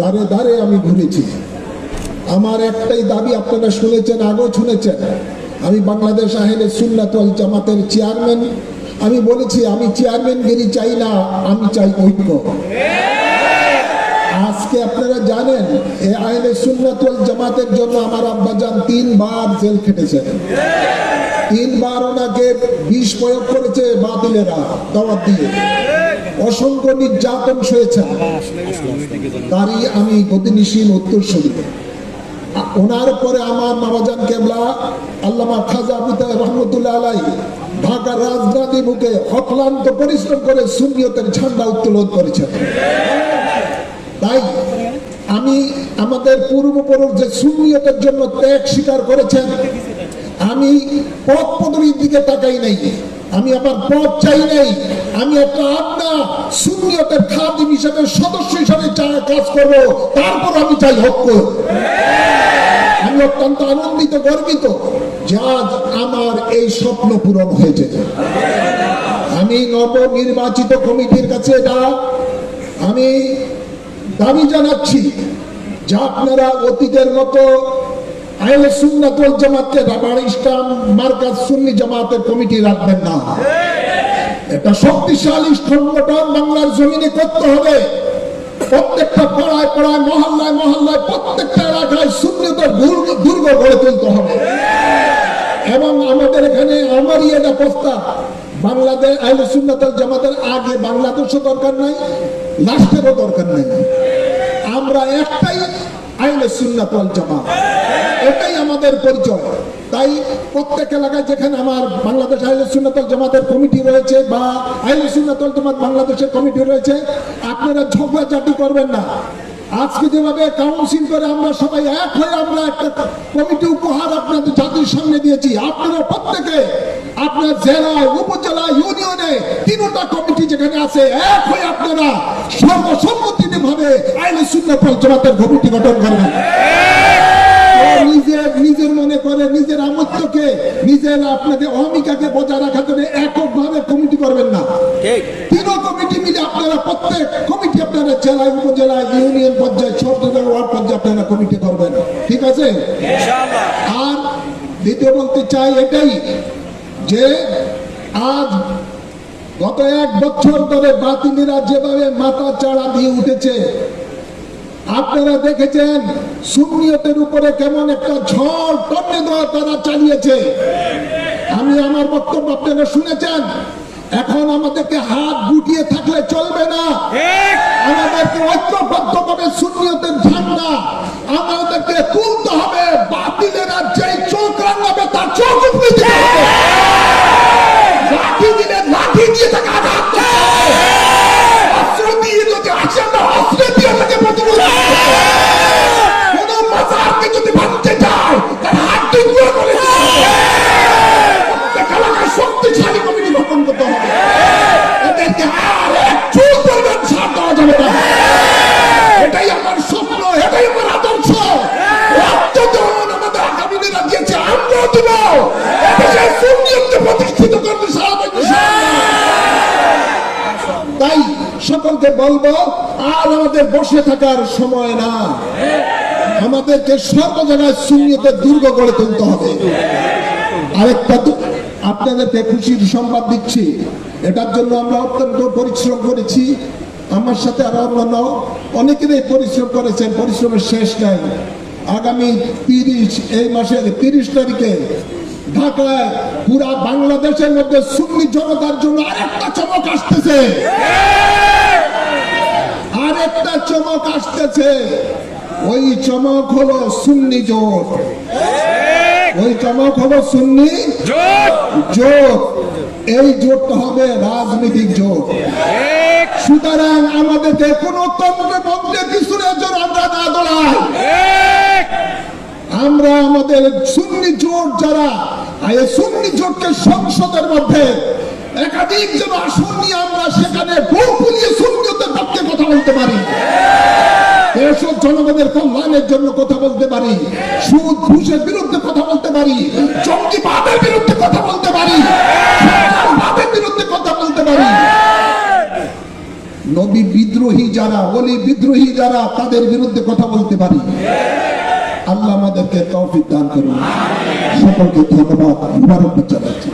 দাঁড়ে দাঁড়ে আমি ঘুরেছি। আমার একটাই দাবি আপনারা শুনেছেন, আগেও শুনেছেন। আমি বাংলাদেশ আহেলে সুন্নাতল জামাতের চেয়ারম্যান। আমি বলেছি, আমি চেয়ারম্যান চেয়ারম্যানগিরি চাই না, আমি চাই ঐক্য। আজকে আপনারা জানেন, এ আহলে সুন্নাতুল জামাতের জন্য আমার আব্বাজান তিনবার জেল খেটেছেন তিনবার ওনাকে বিষ প্রয়োগ করেছে বাতিলেরা দাওয়াত দিয়ে। অসংখ্য নির্যাতন সয়েছেন তারই আমি গতিনিশীল উত্তরসূরি ওনার পরে আমার মামাজান কেবলা, আল্লামা খাজা আবুতা রহমতুল্লাহ আলাই ঢাকার রাজধানী বুকে অক্লান্ত পরিশ্রম করে সুনিয়তের ঝান্ডা উত্তোলন করেছেন। তাই আমি আমাদের পূর্বপুরুষ যে সুনিয়তের জন্য ত্যাগ স্বীকার করেছেন, আমি পথ পদবীর দিকে তাকাই নাই। আমি আমার পথ চাই নাই। আমি একটা আপনা সুনিয়তের খাদিম হিসাবে, সদস্য হিসাবে কাজ করব, তারপর আমি চাই হক্ক আমি অত্যন্ত আনন্দিত, গর্বিত যে আমার এই স্বপ্ন পূরণ হয়েছে। আমি নবনির্বাচিত কমিটির কাছে এটা আমি দাবি জানাচ্ছি যে আপনারা অতীতের মতো আইলে সুন্নাতুল জামাতকে রাবার ইসলাম মার্কাজ সুন্নি জামাতের কমিটি রাখবেন না। এটা শক্তিশালী সংগঠন বাংলার জমিনে করতে হবে। প্রত্যেকটা পাড়ায় পাড়ায়, মহল্লায় মহল্লায়, প্রত্যেকটা এলাকায় শূন্যতার দুর্গ দুর্গ গড়ে তুলতে হবে। এবং আমাদের এখানে আমারই এটা প্রস্তাব, বাংলাদেশ আহলে সুন্নাতুল জামাতের আগে বাংলাদেশও দরকার নাই লাস্টেরও দরকার নাই। আমরা একটাই আইলে সুন্নাতুল জামাত। এটাই আমাদের পরিচয়। তাই প্রত্যেক এলাকায় যেখানে আমার বাংলাদেশ আইলে সুন্নাতুল জামাতের কমিটি রয়েছে বা আইলে সুন্নাতুল জামাত বাংলাদেশের কমিটি রয়েছে, আপনারা ঝগড়াঝাটি করবেন না। আজকে যেভাবে কাউন্সিল করে আমরা সবাই এক হয়ে আমরা একটা কমিটি উপহার আপনাদের জাতির সামনে দিয়েছি। আপনারা প্রত্যেকে আপনার জেলা, উপজেলা, ইউনিয়নে তিনটা কমিটি যেখানে আছে, এক হয়ে আপনারা সর্বসম্মতি ভাবে আইনে শূন্য পঞ্চমাতের কমিটি গঠন করবেন। নিজের নিজের মনে করে নিজের আমত্বকে নিজের আপনাকে অহমিকাকে বজায় রাখার জন্য এককভাবে কমিটি করবেন না। তিনও কমিটি মিলে আপনারা প্রত্যেক কমিটি আপনারা জেলায় উপজেলায় ইউনিয়ন পর্যায়ে ছোট ওয়ার্ড পর্যায়ে আপনারা কমিটি করবেন। ঠিক আছে? আর দ্বিতীয় বলতে চাই এটাই যে আজ গত এক বছর ধরে বাতিনিরা যেভাবে মাথা চাড়া দিয়ে উঠেছে আপনারা দেখেছেন সুন্নিয়তের উপরে কেমন একটা ঝড় টর্নেডো তারা চালিয়েছে। আমি আমার বক্তব্য আপনারা শুনেছেন। এখন আমাদেরকে হাত গুটিয়ে থাকলে চলবে না। আমাদেরকে ঐক্যবদ্ধ করে সুন্নিয়তের ঝান্ডা আমাদেরকে তুলতে হবে। সকলকে বলব আর আমাদের বসে থাকার সময় না। আমাদেরকে সর্ব জায়গায় শূন্যতের দুর্গ গড়ে তুলতে হবে। আরেকটা তো আপনাদেরকে খুশির সংবাদ দিচ্ছি। এটার জন্য আমরা অত্যন্ত পরিশ্রম করেছি। আমার সাথে আরও অন্যান্য অনেকেরই পরিশ্রম করেছেন, পরিশ্রমের শেষ নাই। আগামী তিরিশ, এই মাসের তিরিশ তারিখে ঢাকায় পুরা বাংলাদেশের মধ্যে সুন্নি জনতার জন্য আরেকটা চমক আসতেছে। চমক আসতেছে। ওই চমক হলো সুন্নি জোট। ওই চমক হলো সুন্নি জোট। এই জোটটা হবে রাজনৈতিক জোট। সুতরাং আমাদেরকে কোন তন্ত্রে মন্ত্রে আমরা না দোলাই। আমরা আমাদের সুন্নি জোট যারা এই সুন্নি জোটকে সংসদের মধ্যে একাধিক জন আসন আমরা সেখানে বহু পুলিয়ে সুন্নিয়তের পক্ষে কথা বলতে পারি। দেশের জনগণের কল্যাণের জন্য কথা বলতে পারি। সুদ, ঘুষের বিরুদ্ধে কথা বলতে পারি। জঙ্গিবাদের বিরুদ্ধে কথা বলতে পারি। বিরুদ্ধে কথা বলতে পারি। নবী বিদ্রোহী যারা অলি বিদ্রোহী যারা, তাদের বিরুদ্ধে কথা বলতে পারি। আল্লাহ আমাদেরকে তৌফিক দান করুন। সকলকে ধন্যবাদ। মুবারক জানাচ্ছি